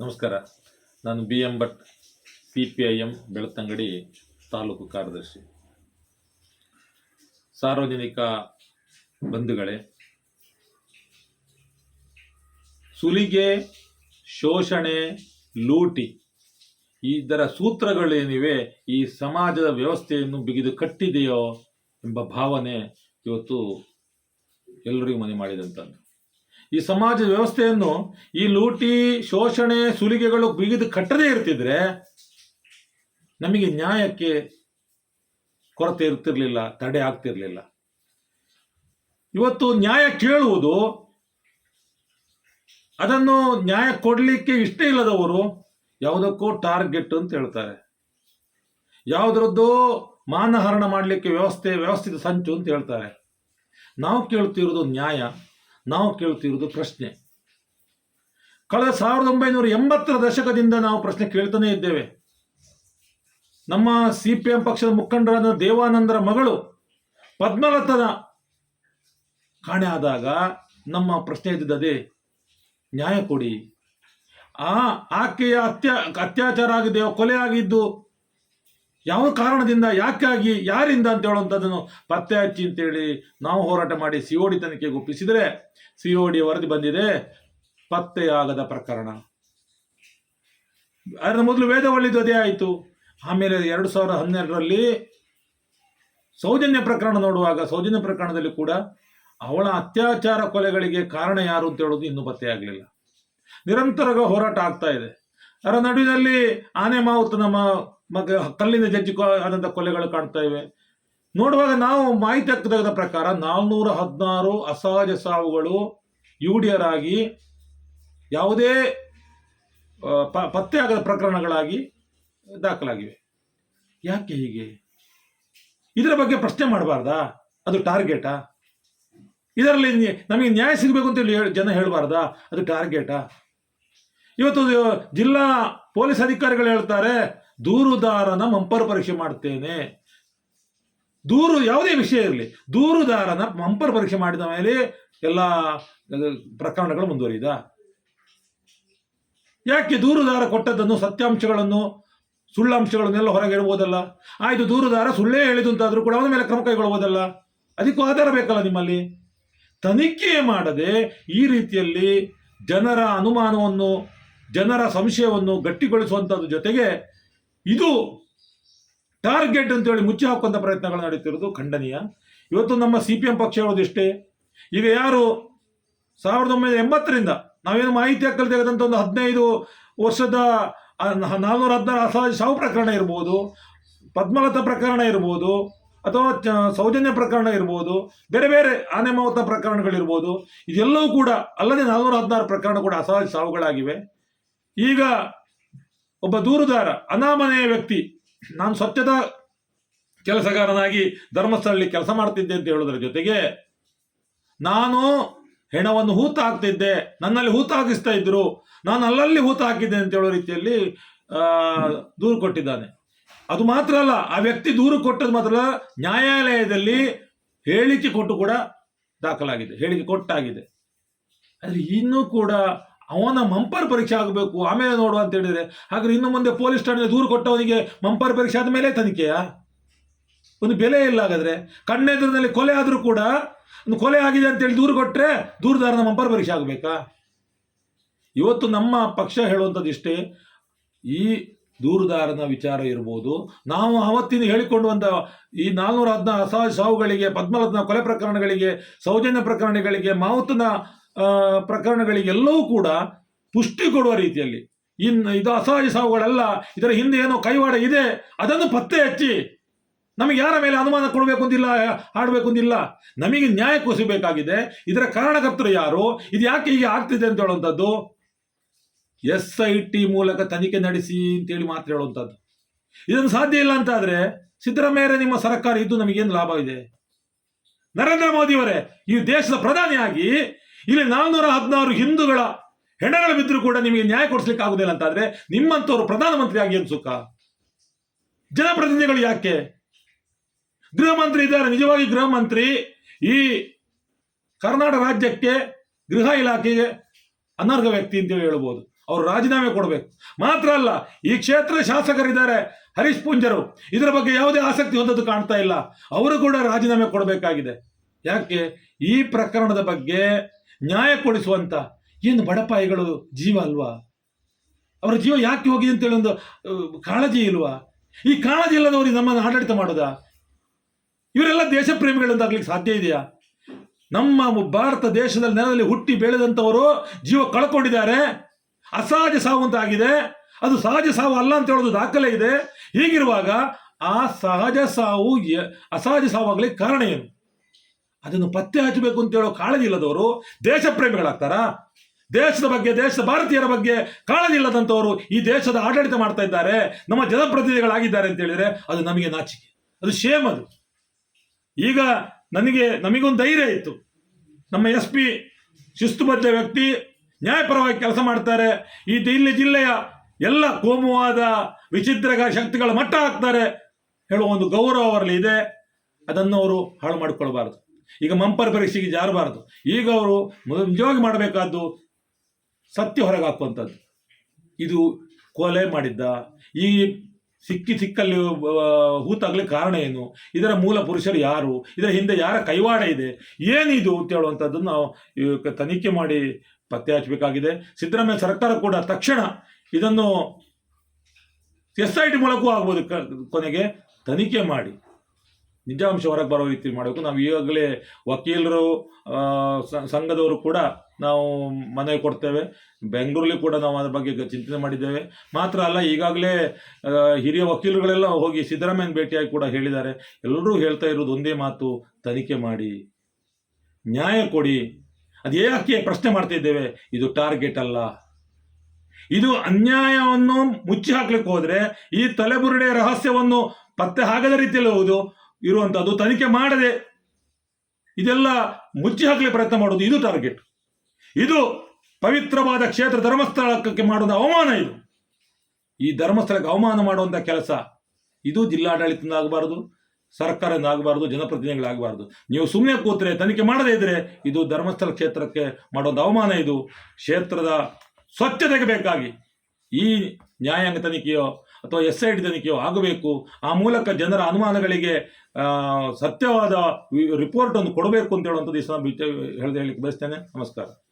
ನಮಸ್ಕಾರ. ನಾನು B M Bhat C P I M Belthangady taluk ಕಾರ್ಯದರ್ಶಿ. ಸಾರ್ವಜನಿಕ ಬಂಧುಗಳೇ, ಸುಲಿಗೆ, ಶೋಷಣೆ, ಲೂಟಿ ಇದರ ಸೂತ್ರಗಳೇನಿವೆ, ಈ ಸಮಾಜದ ವ್ಯವಸ್ಥೆಯನ್ನು ಬಿಗಿದು ಕಟ್ಟಿದೆಯೋ ಎಂಬ ಭಾವನೆ ಇವತ್ತು ಎಲ್ಲರಿಗೂ ಮನೆ ಮಾಡಿದಂಥದ್ದು ಈ ಸಮಾಜದ ವ್ಯವಸ್ಥೆಯನ್ನು ಈ ಲೂಟಿ, ಶೋಷಣೆ, ಸುಲಿಗೆಗಳು ಬಿಗಿದು ಕಟ್ಟದೇ ಇರ್ತಿದ್ರೆ ನಮಗೆ ನ್ಯಾಯಕ್ಕೆ ಕೊರತೆ ಇರ್ತಿರ್ಲಿಲ್ಲ, ತಡೆ ಆಗ್ತಿರ್ಲಿಲ್ಲ. ಇವತ್ತು ನ್ಯಾಯ ಕೇಳುವುದು, ಅದನ್ನು ನ್ಯಾಯ ಕೊಡಲಿಕ್ಕೆ ಇಷ್ಟ ಇಲ್ಲದವರು ಯಾವುದಕ್ಕೂ ಟಾರ್ಗೆಟ್ ಅಂತ ಹೇಳ್ತಾರೆ. ಯಾವುದರದ್ದು ಮಾನಹರಣ ಮಾಡಲಿಕ್ಕೆ ವ್ಯವಸ್ಥೆ, ವ್ಯವಸ್ಥಿತ ಸಂಚು ಅಂತ ಹೇಳ್ತಾರೆ. ನಾವು ಕೇಳ್ತಿರೋದು ನ್ಯಾಯ. ನಾವು ಕೇಳ್ತಿರೋದು ಪ್ರಶ್ನೆ. ಕಳೆದ ಸಾವಿರದ ಒಂಬೈನೂರ ಎಂಬತ್ತರ ದಶಕದಿಂದ ನಾವು ಪ್ರಶ್ನೆ ಕೇಳ್ತಾನೆ ಇದ್ದೇವೆ. ನಮ್ಮ ಸಿ ಪಿ ಎಂ ಪಕ್ಷದ ಮುಖಂಡರಾದ ದೇವಾನಂದರ ಮಗಳು ಪದ್ಮಲತನ ಕಾಣೆ ಆದಾಗ ನಮ್ಮ ಪ್ರಶ್ನೆ ಇದ್ದಿದ್ದದೆ ನ್ಯಾಯ ಕೊಡಿ. ಆ ಆಕೆಯ ಅತ್ಯ, ಅತ್ಯಾಚಾರ ಆಗಿದೆಯೋ ಕೊಲೆ ಆಗಿದ್ದು ಯಾವ ಕಾರಣದಿಂದ ಯಾಕಾಗಿ ಯಾರಿಂದ ಅಂತ ಹೇಳುವಂಥದ್ದನ್ನು ಪತ್ತೆ ಹಚ್ಚಿ ಅಂತೇಳಿ ನಾವು ಹೋರಾಟ ಮಾಡಿ ಸಿ ಒ ಡಿ ತನಿಖೆಗೆ ಒಪ್ಪಿಸಿದರೆ ಸಿ ಒ ಡಿ ವರದಿ ಬಂದಿದೆ. ಪತ್ತೆಯಾಗದ ಪ್ರಕರಣ. ಅದರ ಮೊದಲು ವೇದವಳ್ಳಿದು ಅದೇ ಆಯಿತು. ಆಮೇಲೆ ಎರಡು ಸಾವಿರದ ಹನ್ನೆರಡರಲ್ಲಿ ಸೌಜನ್ಯ ಪ್ರಕರಣ ನೋಡುವಾಗ, ಸೌಜನ್ಯ ಪ್ರಕರಣದಲ್ಲಿ ಕೂಡ ಅವಳ ಅತ್ಯಾಚಾರ ಕೊಲೆಗಳಿಗೆ ಕಾರಣ ಯಾರು ಅಂತ ಹೇಳೋದು ಇನ್ನೂ ಪತ್ತೆಯಾಗಲಿಲ್ಲ ನಿರಂತರ ಹೋರಾಟ ಆಗ್ತಾ ಇದೆ. ಅದರ ನಡುವಿನಲ್ಲಿ ಆನೆ ಮಾವುತ ನಮ್ಮ ಮಗ ಕಲ್ಲಿನ ಜಜ್ಜಿ ಆದಂಥ ಕೊಲೆಗಳು ಕಾಣ್ತಾ ಇವೆ. ನೋಡುವಾಗ ನಾವು ಮಾಹಿತಿ ತೆಗೆದ ಪ್ರಕಾರ ನಾಲ್ನೂರ ಹದಿನಾರು ಅಸಹಜ ಸಾವುಗಳು ಯುಡಿಯರಾಗಿ ಯಾವುದೇ ಆ, ಪ ಪತ್ತೆ ಆಗದ ಪ್ರಕರಣಗಳಾಗಿ ದಾಖಲಾಗಿವೆ. ಯಾಕೆ ಹೀಗೆ? ಇದರ ಬಗ್ಗೆ ಪ್ರಶ್ನೆ ಮಾಡಬಾರ್ದಾ? ಅದು ಟಾರ್ಗೆಟಾ? ಇದರಲ್ಲಿ ನಮಗೆ ನ್ಯಾಯ ಸಿಗಬೇಕು ಅಂತ ಹೇಳ್- ಜನ ಹೇಳಬಾರ್ದಾ? ಅದು ಟಾರ್ಗೆಟಾ? ಇವತ್ತು ಜಿಲ್ಲಾ ಪೊಲೀಸ್ ಅಧಿಕಾರಿಗಳು ಹೇಳ್ತಾರೆ ದೂರುದಾರನ ಮಂಪರ್ ಪರೀಕ್ಷೆ ಮಾಡ್ತೇನೆ. ದೂರು ಯಾವುದೇ ವಿಷಯ ಇರಲಿ, ದೂರುದಾರನ ಮಂಪರ್ ಪರೀಕ್ಷೆ ಮಾಡಿದ ಮೇಲೆ ಎಲ್ಲ ಪ್ರಕರಣಗಳು ಮುಂದುವರಿದ. ಯಾಕೆ ದೂರುದಾರ ಕೊಟ್ಟದ್ದನ್ನು ಸತ್ಯಾಂಶಗಳನ್ನು, ಸುಳ್ಳಾಂಶಗಳನ್ನೆಲ್ಲ ಹೊರಗೆ ಇಡ್ಬೋದಲ್ಲ ಆಯಿತು, ದೂರುದಾರ ಸುಳ್ಳೇ ಹೇಳಿದು ಅಂತಾದರೂ ಕೂಡ ಅವನ ಮೇಲೆ ಕ್ರಮ ಕೈಗೊಳ್ಬೋದಲ್ಲ ಅದಕ್ಕೂ ಆಧಾರ ಬೇಕಲ್ಲ ನಿಮ್ಮಲ್ಲಿ? ತನಿಖೆ ಮಾಡದೆ ಈ ರೀತಿಯಲ್ಲಿ ಜನರ ಅನುಮಾನವನ್ನು, ಜನರ ಸಂಶಯವನ್ನು ಗಟ್ಟಿಗೊಳಿಸುವಂಥದ್ದು ಜೊತೆಗೆ ಇದು ಟಾರ್ಗೆಟ್ ಅಂತೇಳಿ ಮುಚ್ಚಿ ಹಾಕುವಂಥ ಪ್ರಯತ್ನಗಳು ನಡೀತಿರೋದು ಖಂಡನೀಯ. ಇವತ್ತು ನಮ್ಮ ಸಿ ಪಿ ಎಂ ಪಕ್ಷ ಹೇಳೋದಿಷ್ಟೇ ಈಗ ಯಾರು ಸಾವಿರದ ಒಂಬೈನೂರ ಎಂಬತ್ತರಿಂದ ನಾವೇನು ಮಾಹಿತಿ ಹಕ್ಕಲ್ಲಿ ತೆಗೆದಂಥ ಒಂದು ಹದಿನೈದು ವರ್ಷದ ನಾಲ್ನೂರ ಹದಿನಾರು ಅಸಹಜ ಸಾವು ಪ್ರಕರಣ ಇರ್ಬೋದು, ಪದ್ಮಲತಾ ಪ್ರಕರಣ ಇರ್ಬೋದು, ಅಥವಾ ಸೌಜನ್ಯ ಪ್ರಕರಣ ಇರ್ಬೋದು, ಬೇರೆ ಬೇರೆ ಆನೆ ಮಾವತ ಪ್ರಕರಣಗಳಿರ್ಬೋದು, ಇದೆಲ್ಲವೂ ಕೂಡ ಅಲ್ಲದೆ ನಾಲ್ನೂರ ಹದಿನಾರು ಪ್ರಕರಣ ಕೂಡ ಅಸಹಜ ಸಾವುಗಳಾಗಿವೆ. ಈಗ ಒಬ್ಬ ದೂರುದಾರ, ಅನಾಮನೆಯ ವ್ಯಕ್ತಿ. ನಾನು ಸತ್ಯದ ಕೆಲಸಗಾರನಾಗಿ ಧರ್ಮಸ್ಥಳದಲ್ಲಿ ಕೆಲಸ ಮಾಡ್ತಿದ್ದೆ ಅಂತ ಹೇಳೋದ್ರ ಜೊತೆಗೆ ನಾನು ಹೆಣವನ್ನು ಹೂತ ಹಾಕ್ತಿದ್ದೆ ನನ್ನಲ್ಲಿ ಹೂತ ಹಾಕಿಸ್ತಾ ಇದ್ರು, ನಾನು ಅಲ್ಲಲ್ಲಿ ಹೂತ ಹಾಕಿದ್ದೆ ಅಂತ ಹೇಳೋ ರೀತಿಯಲ್ಲಿ ದೂರು ಕೊಟ್ಟಿದ್ದಾನೆ. ಅದು ಮಾತ್ರ ಅಲ್ಲ, ಆ ವ್ಯಕ್ತಿ ದೂರು ಕೊಟ್ಟದ್ದು ಮಾತ್ರ ನ್ಯಾಯಾಲಯದಲ್ಲಿ ಹೇಳಿಕೆ ಕೊಟ್ಟು ಕೂಡ ದಾಖಲಾಗಿದೆ, ಹೇಳಿಕೆ ಕೊಟ್ಟಾಗಿದೆ. ಆದರೆ ಇನ್ನೂ ಕೂಡ ಅವನ ಮಂಪರ್ ಪರೀಕ್ಷೆ ಆಗಬೇಕು, ಆಮೇಲೆ ನೋಡು ಅಂತ ಹೇಳಿದ್ರೆ. ಹಾಗಾದ್ರೆ ಇನ್ನು ಮುಂದೆ ಪೊಲೀಸ್ ಠಾಣೆ ದೂರು ಕೊಟ್ಟವನಿಗೆ ಮಂಪರ್ ಪರೀಕ್ಷೆ ಆದ ಮೇಲೆ ತನಿಖೆಯಾ? ಒಂದು ಬೆಲೆ ಇಲ್ಲ ಹಾಗಾದ್ರೆ. ಕಣ್ಣೆದುರಿನಲ್ಲಿ ಕೊಲೆ ಆದರೂ ಕೂಡ, ಒಂದು ಕೊಲೆ ಆಗಿದೆ ಅಂತೇಳಿ ದೂರು ಕೊಟ್ಟರೆ ದೂರದಾರನ ಮಂಪರ್ ಪರೀಕ್ಷೆ ಆಗಬೇಕಾ? ಇವತ್ತು ನಮ್ಮ ಪಕ್ಷ ಹೇಳುವಂಥದ್ದು ಇಷ್ಟೇ. ಈ ದೂರುದಾರನ ವಿಚಾರ ಇರ್ಬೋದು. ನಾವು ಅವತ್ತಿನ ಹೇಳಿಕೊಂಡು ಬಂದ ಈ ನಾಲ್ನೂರ ಹದಿನಾರು ಸಾವುಗಳಿಗೆ ಪದ್ಮರತ್ನ ಕೊಲೆ ಪ್ರಕರಣಗಳಿಗೆ, ಸೌಜನ್ಯ ಪ್ರಕರಣಗಳಿಗೆ ಮಾವುತನ ಪ್ರಕರಣಗಳಿಗೆಲ್ಲವೂ ಕೂಡ ಪುಷ್ಟಿ ಕೊಡುವ ರೀತಿಯಲ್ಲಿ. ಇನ್ನು ಇದು ಅಸಹಜ ಸಾವುಗಳೆಲ್ಲ ಇದರ ಹಿಂದೆ ಏನೋ ಕೈವಾಡ ಇದೆ, ಅದನ್ನು ಪತ್ತೆ ಹಚ್ಚಿ, ನಮಗೆ ಯಾರ ಮೇಲೆ ಅನುಮಾನ ಕೊಡಬೇಕು ಅಂತಿಲ್ಲ ಆಡಬೇಕು ಅಂತಿಲ್ಲ, ನಮಗೆ ನ್ಯಾಯ ಕುಸಿಬೇಕಾಗಿದೆ ಇದರ ಕಾರಣಕರ್ತರು ಯಾರು, ಇದು ಯಾಕೆ ಹೀಗೆ ಆಗ್ತಿದೆ ಅಂತ ಹೇಳುವಂಥದ್ದು? ಎಸ್ ಐ ಟಿ ಮೂಲಕ ತನಿಖೆ ನಡೆಸಿ ಅಂತೇಳಿ ಮಾತ್ರ ಹೇಳುವಂಥದ್ದು. ಇದನ್ನು ಸಾಧ್ಯ ಇಲ್ಲ ಅಂತಾದರೆ ಸಿದ್ದರಾಮಯ್ಯ ನಿಮ್ಮ ಸರ್ಕಾರ ಇದ್ದು ನಮಗೇನು ಲಾಭ ಇದೆ? ನರೇಂದ್ರ ಮೋದಿಯವರೇ, ಈ ದೇಶದ ಪ್ರಧಾನಿಯಾಗಿ ಇಲ್ಲಿ ನಾಲ್ನೂರ ಹದಿನಾರು ಹಿಂದೂಗಳ ಹೆಣಗಳು ಬಿದ್ದರೂ ಕೂಡ ನಿಮಗೆ ನ್ಯಾಯ ಕೊಡಿಸ್ಲಿಕ್ಕೆ ಆಗುದಿಲ್ಲ ಅಂತಾದ್ರೆ ನಿಮ್ಮಂಥವ್ರು ಪ್ರಧಾನಮಂತ್ರಿ ಆಗಿ ಏನು ಸುಖ? ಜನಪ್ರತಿನಿಧಿಗಳು ಯಾಕೆ? ಗೃಹ ಮಂತ್ರಿ ಇದ್ದಾರೆ, ನಿಜವಾಗಿ ಗೃಹ ಮಂತ್ರಿ ಈ ಕರ್ನಾಟಕ ರಾಜ್ಯಕ್ಕೆ ಗೃಹ ಇಲಾಖೆಗೆ ಅನರ್ಹ ವ್ಯಕ್ತಿ ಅಂತ ಹೇಳ್ಬೋದು. ಅವರು ರಾಜೀನಾಮೆ ಕೊಡಬೇಕು. ಮಾತ್ರ ಅಲ್ಲ, ಈ ಕ್ಷೇತ್ರ ಶಾಸಕರಿದ್ದಾರೆ ಹರೀಶ್ ಪುಂಜರು. ಇದರ ಬಗ್ಗೆ ಯಾವುದೇ ಆಸಕ್ತಿ ಹೊಂದದ್ದು ಕಾಣ್ತಾ ಇಲ್ಲ. ಅವರು ಕೂಡ ರಾಜೀನಾಮೆ ಕೊಡಬೇಕಾಗಿದೆ. ಯಾಕೆ? ಈ ಪ್ರಕರಣದ ಬಗ್ಗೆ ನ್ಯಾಯ ಕೊಡಿಸುವಂತ ಏನು ಬಡಪಾಯಿಗಳು ಜೀವ ಅಲ್ವಾ? ಅವರ ಜೀವ ಯಾಕೆ ಹೋಗಿದೆ ಅಂತೇಳಿ ಒಂದು ಕಾಳಜಿ ಇಲ್ವಾ? ಈ ಕಾಳಜಿ ಇಲ್ಲದವ್ರಿಗೆ ನಮ್ಮನ್ನು ಆಡಳಿತ ಮಾಡೋದಾ? ಇವರೆಲ್ಲ ದೇಶ ಸಾಧ್ಯ ಇದೆಯಾ? ನಮ್ಮ ಭಾರತ ದೇಶದಲ್ಲಿ ನೆಲದಲ್ಲಿ ಹುಟ್ಟಿ ಬೆಳೆದಂಥವರು ಜೀವ ಕಳ್ಕೊಂಡಿದ್ದಾರೆ. ಅಸಹಜ ಸಾವು ಅಂತ ಆಗಿದೆ. ಅದು ಸಹಜ ಸಾವು ಅಲ್ಲ ಅಂತ ಹೇಳೋದು ದಾಖಲೆ ಇದೆ. ಹೀಗಿರುವಾಗ ಆ ಸಹಜ ಸಾವು ಅಸಹಜ ಸಾವಾಗಲಿಕ್ಕೆ ಕಾರಣ ಏನು? ಅದನ್ನು ಪತ್ತೆ ಹಚ್ಚಬೇಕು ಅಂತ ಹೇಳೋ ಕಾಳಜಿ ಇಲ್ಲದವರು ದೇಶ ಪ್ರೇಮಿಗಳಾಗ್ತಾರಾ ದೇಶದ ಬಗ್ಗೆ, ದೇಶದ ಭಾರತೀಯರ ಬಗ್ಗೆ ಕಾಳಜಿ ಇಲ್ಲದಂಥವರು ಈ ದೇಶದ ಆಡಳಿತ ಮಾಡ್ತಾ ಇದ್ದಾರೆ, ನಮ್ಮ ಜನಪ್ರತಿನಿಧಿಗಳಾಗಿದ್ದಾರೆ ಅಂತ ಹೇಳಿದರೆ ಅದು ನಮಗೆ ನಾಚಿಕೆ. ಅದು ಶೇಮ್ ಅದು. ಈಗ ನನಗೆ, ನಮಗೊಂದು ಧೈರ್ಯ ಇತ್ತು. ನಮ್ಮ ಎಸ್ ಪಿ ಶಿಸ್ತುಬದ್ಧ ವ್ಯಕ್ತಿ, ನ್ಯಾಯಪರವಾಗಿ ಕೆಲಸ ಮಾಡ್ತಾರೆ. ಈ ಇಲ್ಲಿ ಜಿಲ್ಲೆಯ ಎಲ್ಲ ಕೋಮುವಾದ, ವಿಚಿತ್ರ ಶಕ್ತಿಗಳ ಮಟ್ಟ ಹಾಕ್ತಾರೆ. ಹೇಳುವ ಒಂದು ಗೌರವ ಅವರಲ್ಲಿ ಇದೆ. ಅದನ್ನು ಅವರು ಹಾಳು ಮಾಡಿಕೊಳ್ಬಾರ್ದು. ಈಗ ಮಂಪರ್ ಪರೀಕ್ಷೆಗೆ ಜಾರಬಾರದು. ಈಗ ಅವರು ನಿಜವಾಗಿ ಮಾಡಬೇಕಾದ್ದು ಸತ್ಯ ಹೊರಗೆ ಹಾಕುವಂಥದ್ದು ಇದು ಕೊಲೆ ಮಾಡಿದ್ದ. ಈ ಸಿಕ್ಕಿ ಸಿಕ್ಕಲ್ಲಿ ಹೂತಾಗಲಿ ಕಾರಣ ಏನು? ಇದರ ಮೂಲ ಪುರುಷರು ಯಾರು? ಇದರ ಹಿಂದೆ ಯಾರ ಕೈವಾಡ ಇದೆ? ಏನಿದು ಅಂತ ಹೇಳುವಂಥದ್ದನ್ನು ನಾವು ತನಿಖೆ ಮಾಡಿ ಪತ್ತೆ ಹಚ್ಚಬೇಕಾಗಿದೆ. ಸಿದ್ದರಾಮಯ್ಯ ಸರ್ಕಾರ ಕೂಡ ತಕ್ಷಣ ಇದನ್ನು ಎಸ್ ಐ ಟಿ ಮೂಲಕವೂ ಆಗ್ಬೋದು ಕೊನೆಗೆ ತನಿಖೆ ಮಾಡಿ. ನಿಜಾಂಶ ಹೊರಗೆ ಬರೋ ರೀತಿ ಮಾಡಬೇಕು. ನಾವು ಈಗಾಗಲೇ ವಕೀಲರು ಸಂಘದವರು ಕೂಡ ನಾವು ಮನವಿ ಕೊಡ್ತೇವೆ. ಬೆಂಗಳೂರಲ್ಲಿ ಕೂಡ ನಾವು ಅದರ ಬಗ್ಗೆ ಚಿಂತನೆ ಮಾಡಿದ್ದೇವೆ. ಮಾತ್ರ ಅಲ್ಲ, ಈಗಾಗಲೇ ಹಿರಿಯ ವಕೀಲರುಗಳೆಲ್ಲ ಹೋಗಿ ಸಿದ್ದರಾಮಯ್ಯನ ಭೇಟಿಯಾಗಿ ಕೂಡ ಹೇಳಿದ್ದಾರೆ. ಎಲ್ಲರೂ ಹೇಳ್ತಾ ಇರೋದು ಒಂದೇ ಮಾತು, ತನಿಖೆ ಮಾಡಿ. ನ್ಯಾಯ ಕೊಡಿ. ಅದು ಯಾಕೆ ಪ್ರಶ್ನೆ ಮಾಡ್ತಾ ಇದ್ದೇವೆ? ಇದು ಟಾರ್ಗೆಟ್ ಅಲ್ಲ. ಇದು ಅನ್ಯಾಯವನ್ನು ಮುಚ್ಚಿ ಹಾಕ್ಲಿಕ್ಕೆ ಹೋದರೆ ಈ ತಲೆಬುರುಡೆ ರಹಸ್ಯವನ್ನು ಪತ್ತೆ ಆಗದ ರೀತಿಯಲ್ಲಿ ಹೋಗುದು ಇರುವಂತದ್ದು ತನಿಖೆ ಮಾಡದೆ ಇದೆಲ್ಲ ಮುಚ್ಚಿ ಹಾಕಲಿ ಪ್ರಯತ್ನ ಮಾಡೋದು ಇದು ಟಾರ್ಗೆಟ್ ಇದು ಪವಿತ್ರವಾದ ಕ್ಷೇತ್ರ ಧರ್ಮಸ್ಥಳಕ್ಕೆ ಮಾಡುವ ಅವಮಾನ ಇದು. ಈ ಧರ್ಮಸ್ಥಳಕ್ಕೆ ಅವಮಾನ ಮಾಡುವಂಥ ಕೆಲಸ ಇದು ಜಿಲ್ಲಾಡಳಿತದಿಂದ ಆಗಬಾರ್ದು, ಸರ್ಕಾರದಿಂದ ಆಗಬಾರ್ದು ಜನಪ್ರತಿನಿಧಿಗಳಾಗಬಾರದು ನೀವು ಸುಮ್ಮನೆ ಕೂತ್ರೆ, ತನಿಖೆ ಮಾಡದೇ ಇದ್ರೆ ಇದು ಧರ್ಮಸ್ಥಳ ಕ್ಷೇತ್ರಕ್ಕೆ ಮಾಡೋದು ಅವಮಾನ ಇದು. ಕ್ಷೇತ್ರದ ಸ್ವಚ್ಛತೆಗೆ ಬೇಕಾಗಿ ಈ ನ್ಯಾಯಾಂಗ ತನಿಖೆಯೋ ಅಥವಾ ಎಸ್ ಐ ತನಿಖೆಯೋ ಆಗಬೇಕು, ಆ ಮೂಲಕ ಜನರ ಅನುಮಾನಗಳಿಗೆ ಸತ್ಯವಾದ ರಿಪೋರ್ಟ್ ಒಂದು ಕೊಡಬೇಕು ಅಂತ ಹೇಳುವಂಥದ್ದು ಈ ಸಲ ಹೇಳಲಿಕ್ಕೆ ಬಯಸ್ತೇನೆ. ನಮಸ್ಕಾರ.